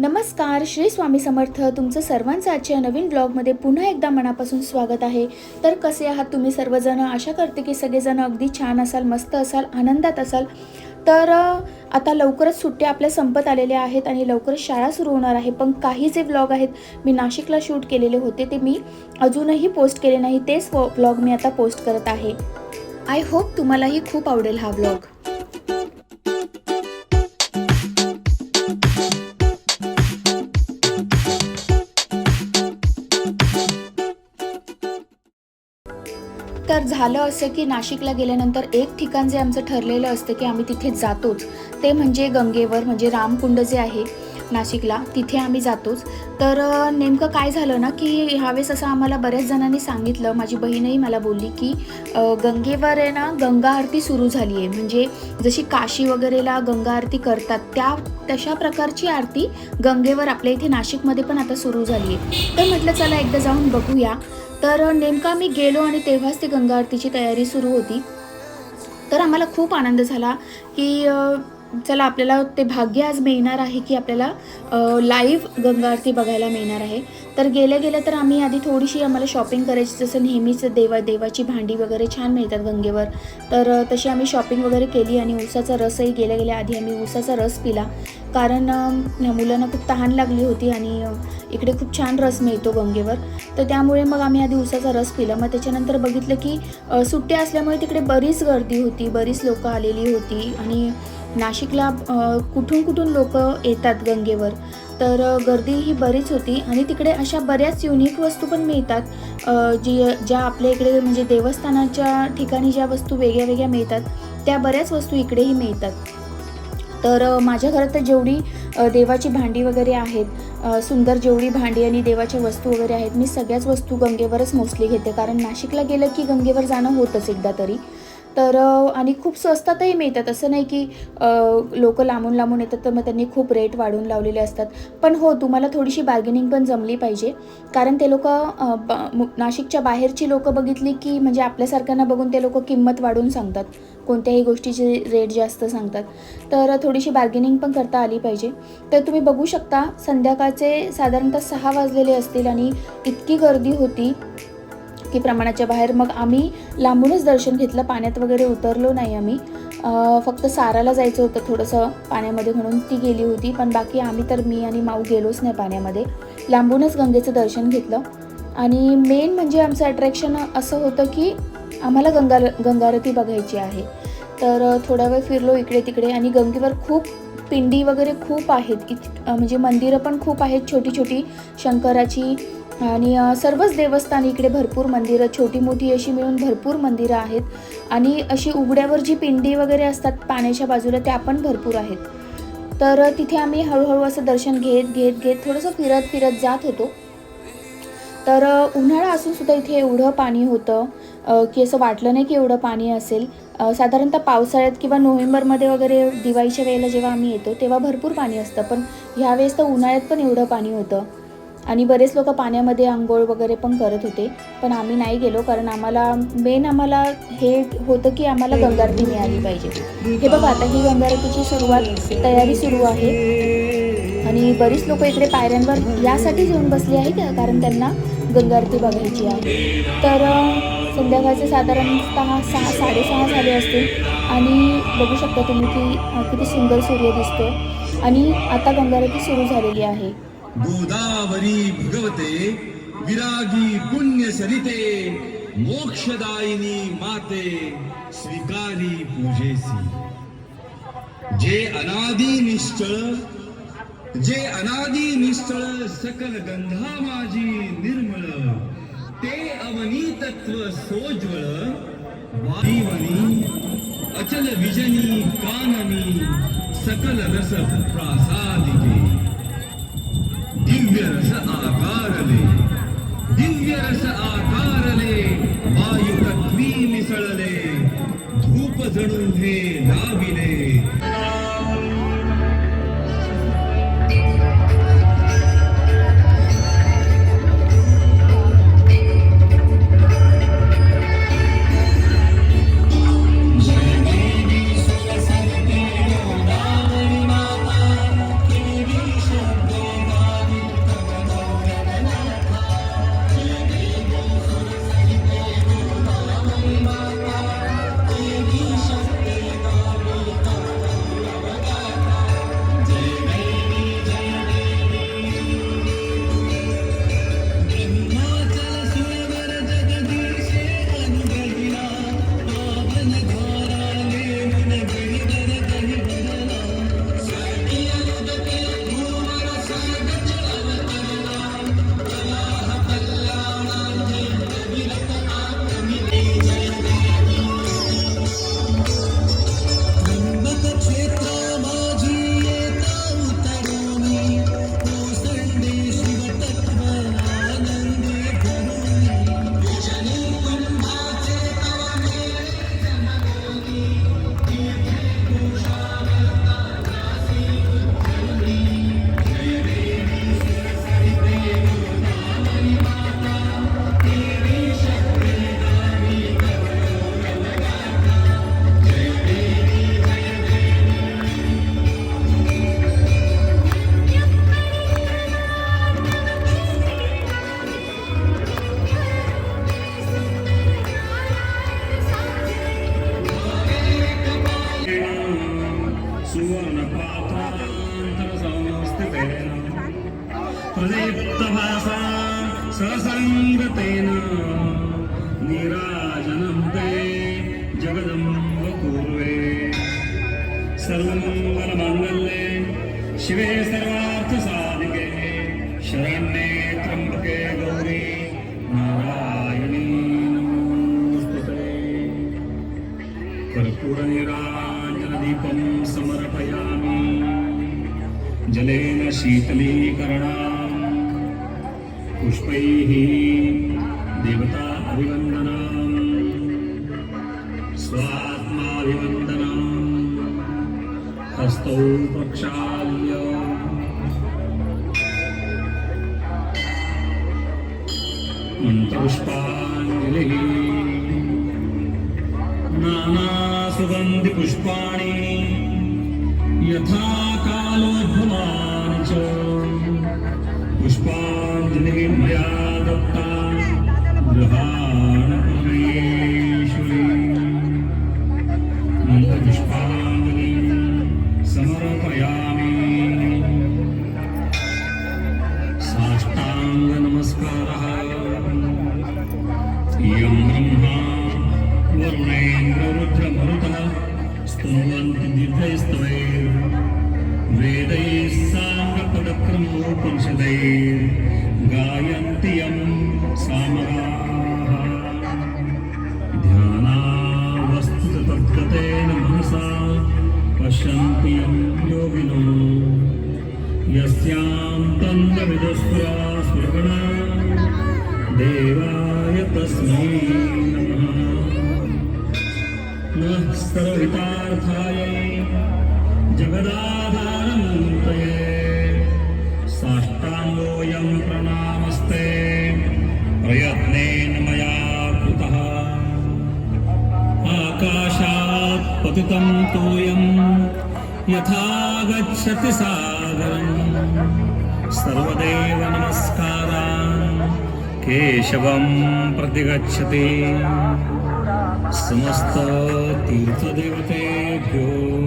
नमस्कार श्री स्वामी समर्थ. तुमचं सर्वांचं आजच्या नवीन ब्लॉगमध्ये पुन्हा एकदा मनापासून स्वागत आहे. तर कसे आहात तुम्ही सर्वजण? आशा करते की सगळेजण अगदी छान असाल मस्त असाल आनंदात असाल. तर आता लवकरच सुट्ट्या आपल्या संपत आलेल्या आहेत आणि लवकरच शाळा सुरू होणार आहे. पण काही जे व्लॉग आहेत मी नाशिकला शूट केलेले होते ते मी अजूनही पोस्ट केले नाही. तेच ब्लॉग मी आता पोस्ट करत आहे. आय होप तुम्हालाही खूप आवडेल हा ब्लॉग. झालं असं की नाशिकला गेल्यानंतर एक ठिकाण जे आमचं ठरलेलं असतं की आम्ही तिथे जातोच ते म्हणजे गंगेवर म्हणजे रामकुंड जे आहे नाशिकला तिथे आम्ही जातोच. तर नेमकं काय झालं ना की ह्यावेळेस असं आम्हाला बऱ्याच जणांनी सांगितलं माझी बहीणही मला बोलली की गंगेवर आहे ना गंगा आरती सुरू झाली आहे म्हणजे जशी काशी वगैरेला गंगा आरती करतात त्या तशा प्रकारची आरती गंगेवर आपल्या इथे नाशिकमध्ये पण आता सुरू झाली आहे तर म्हटलं चला एकदा जाऊन बघूया. तर नेमका मी गेलो आणि तेव्हाच ती गंगा आरतीची तयारी सुरू होती. तर आम्हाला खूप आनंद झाला की चला आपल्याला ते भाग्य आज मिळणार आहे की आपल्याला लाईव्ह गंगा आरती बघायला मिळणार आहे. तर गेल्या गेल्या तर आम्ही आधी थोडीशी आम्हाला शॉपिंग करायची जसं नेहमीच देवा देवाची भांडी वगैरे छान मिळतात गंगेवर. तर तशी आम्ही शॉपिंग वगैरे केली आणि ऊसाचा रसही गेल्या गेल्या आधी आम्ही ऊसाचा रस पिला. कारण मुलांना खूप तहान लागली होती आणि इकडे खूप छान रस मिळतो गंगेवर. तर त्यामुळे मग आम्ही या दिवसाचा रस पिला. मग त्याच्यानंतर बघितलं की सुट्ट्या असल्यामुळे तिकडे बरीच गर्दी होती. बरीच लोक आलेली होती. आणि नाशिकला कुठून कुठून लोक येतात गंगेवर. तर गर्दी ही बरीच होती. आणि तिकडे अशा बऱ्याच युनिक वस्तू पण मिळतात. जी ज्या आपल्या इकडे म्हणजे देवस्थानाच्या ठिकाणी ज्या वस्तू वेगळ्या वेगळ्या मिळतात त्या बऱ्याच वस्तू इकडेही मिळतात. तर माझ्या घरात तर जेवढी देवाची भांडी वगैरे आहेत सुंदर जेवढी भांडी आणि देवाच्या वस्तू वगैरे आहेत मी सगळ्याच वस्तू गंगेवरच मोस्टली घेते. कारण नाशिकला गेलं की गंगेवर जाणं होतंच एकदा तरी. तर आणि खूप स्वस्तातही मिळतात. असं नाही की लोक लांबून लांबून येतात तर मग त्यांनी खूप रेट वाढवून लावलेले असतात. पण हो तुम्हाला थोडीशी बार्गेनिंग पण जमली पाहिजे. कारण ते लोक नाशिकच्या बाहेरची लोकं बघितली की म्हणजे आपल्यासारख्यांना बघून ते लोक किंमत वाढवून सांगतात. कोणत्याही गोष्टीचे रेट जास्त सांगतात. तर थोडीशी बार्गेनिंग पण करता आली पाहिजे. तर तुम्ही बघू शकता संध्याकाळचे साधारणतः सहा वाजलेले असतील आणि इतकी गर्दी होती की प्रमाणाच्या बाहेर. मग आम्ही लांबूनच दर्शन घेतलं. पाण्यात वगैरे उतरलो नाही आम्ही. फक्त साराला जायचं होतं थोडंसं पाण्यामध्ये म्हणून. ती गेली होती. पण बाकी आम्ही तर मी आणि माऊ गेलोच नाही पाण्यामध्ये. लांबूनच गंगेचं दर्शन घेतलं. आणि मेन म्हणजे आमचं अट्रॅक्शन असं होतं की आम्हाला गंगा गंगारती बघायची आहे. तर थोडा वेळ फिरलो इकडे तिकडे आणि गंगेवर खूप पिंडी वगैरे खूप आहेत. इत म्हणजे मंदिरं पण खूप आहेत छोटी छोटी. शंकराची आणि सर्वच देवस्थान इकडे भरपूर मंदिरं छोटी मोठी अशी मिळून भरपूर मंदिरं आहेत. आणि अशी उघड्यावर जी पिंडी वगैरे असतात पाण्याच्या बाजूला त्या पण भरपूर आहेत. तर तिथे आम्ही हळूहळू असं दर्शन घेत घेत घेत थोडंसं फिरत फिरत जात होतो. तर उन्हाळा असूनसुद्धा इथे एवढं पाणी होतं. की असं वाटलं नाही की एवढं पाणी असेल. साधारणतः पावसाळ्यात किंवा नोव्हेंबरमध्ये वगैरे दिवाळीच्या वेळेला जेव्हा आम्ही येतो तेव्हा भरपूर पाणी असतं. पण ह्यावेळेस तर उन्हाळ्यात पण एवढं पाणी होतं. आणि बरेच लोक पाण्यामध्ये आंघोळ वगैरे पण करत होते. पण आम्ही नाही गेलो कारण आम्हाला मेन आम्हाला हे होतं की आम्हाला गंगारती मिळाली पाहिजे. हे बघा आता ही गंगारतीची सुरुवात तयारी सुरू आहे. आणि बरीच लोक इकडे पायऱ्यांवर यासाठीच येऊन बसली आहे कारण त्यांना गंगारती बघायची आहे. तर संध्याकाळचे साधारणतः सहा साडेसहा झाले असतील. आणि बघू शकता तुम्ही की किती सुंदर सूर्य दिसतो आणि आता गंगारती सुरू झालेली आहे. गोदावरी भगवते विरागी पुण्य सरिते मोक्षदायिनी माते स्वीकारी पूजेसी. जे अनादि निश्चळ जे अनादि निश्चळ सकल गंधा माझी निर्मळ तत्व सोज्वळ वाईवनी अचल विजनी काननी सकल रस प्रासादिके। दिव्य रस आकारले दिव्य रस आकारले वायू तत्वी मिसळले धूप जणू हे सर्वमङ्गलमाङ्गल्ये शिवे सर्वार्थसाधिके शरण्ये त्र्यम्बके गौरी नारायणी नमोऽस्तुते कर्पूरनिराञ्जनदीपं समर्पयामि। जलेन शीतलीकरणा पुष्पैः देवता अभिवन्दनम् प्रक्षाल्य मन्त्रपुष्पाञ्जलिः नानासुगन्धिपुष्पाणि यथा कालोद्भवानि च पुष्पाञ्जलिः मया दत्ता गृहाण वेदैः साङ्गपदक्रमोपनिषदैर्गायन्ति यं सामगाः। ध्यानावस्थिततद्गतेन मनसा पश्यन्ति यं योगिनो। यस्यां तन्दविदुस्पुरा सुरगणा देवाय तस्मै नमः। नः सर्वहितार्थाय जगदाधारमूर्तये साष्टाङ्गोऽयं प्रणामस्ते। प्रयत्नेन मया कृतः? आकाशात् पतितं तोयं यथा गच्छति सागरम्। सर्वदेव नमस्कारान् केशवं प्रतिगच्छति। समस्ततीर्थदेवतेभ्यो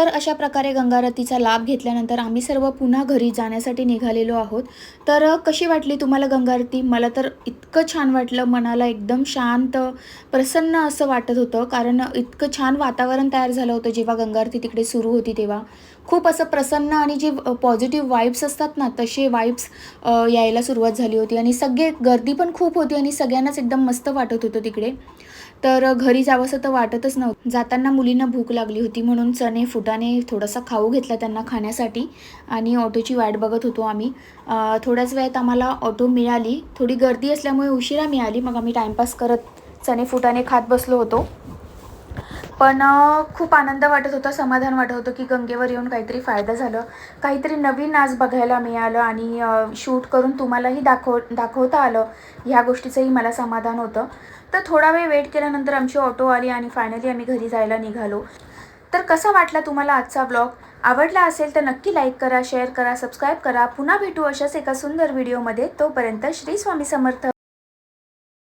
तर अशा प्रकारे गंगारतीचा लाभ घेतल्यानंतर आम्ही सर्व पुन्हा घरी जाण्यासाठी निघालेलो आहोत. तर कशी वाटली तुम्हाला गंगारती मला तर इतकं छान वाटलं. मनाला एकदम शांत प्रसन्न असं वाटत होतं. कारण इतकं छान वातावरण तयार झालं होतं जेव्हा गंगारती तिकडे सुरू होती तेव्हा. खूप असं प्रसन्न आणि जे पॉझिटिव्ह वाईब्स असतात ना तसे वाईब्स यायला सुरुवात झाली होती. आणि सगळे गर्दी पण खूप होती आणि सगळ्यांनाच एकदम मस्त वाटत होतं तिकडे. तर घरी जावंसं तर वाटतच नव्हतं. जाताना मुलींना भूक लागली होती म्हणून चणे फुटाने थोडासा खाऊ घेतला त्यांना खाण्यासाठी आणि ऑटोची वाट बघत होतो आम्ही. थोड्याच वेळात आम्हाला ऑटो मिळाली. थोडी गर्दी असल्यामुळे उशिरा मिळाली. मग आम्ही टाईमपास करत चणे फुटाने खात बसलो होतो. पण खूप आनंद वाटत होता समाधान वाटत होतं की गंगेवर येऊन काहीतरी फायदा झालं. काहीतरी नवीन आज बघायला मिळालं आणि शूट करून तुम्हालाही दाखव दाखवता आलं. ह्या गोष्टीचंही मला समाधान होतं. तर थोडा वेळ वेट केल्यानंतर आमची ऑटो आली आणि फायनली आम्ही घरी जायला निघालो. तर कसा वाटला तुम्हाला आजचा ब्लॉग आवडला असेल तर नक्की लाईक करा शेअर करा सबस्क्राईब करा. पुन्हा भेटू अशाच एका सुंदर व्हिडिओमध्ये तोपर्यंत श्री स्वामी समर्थ.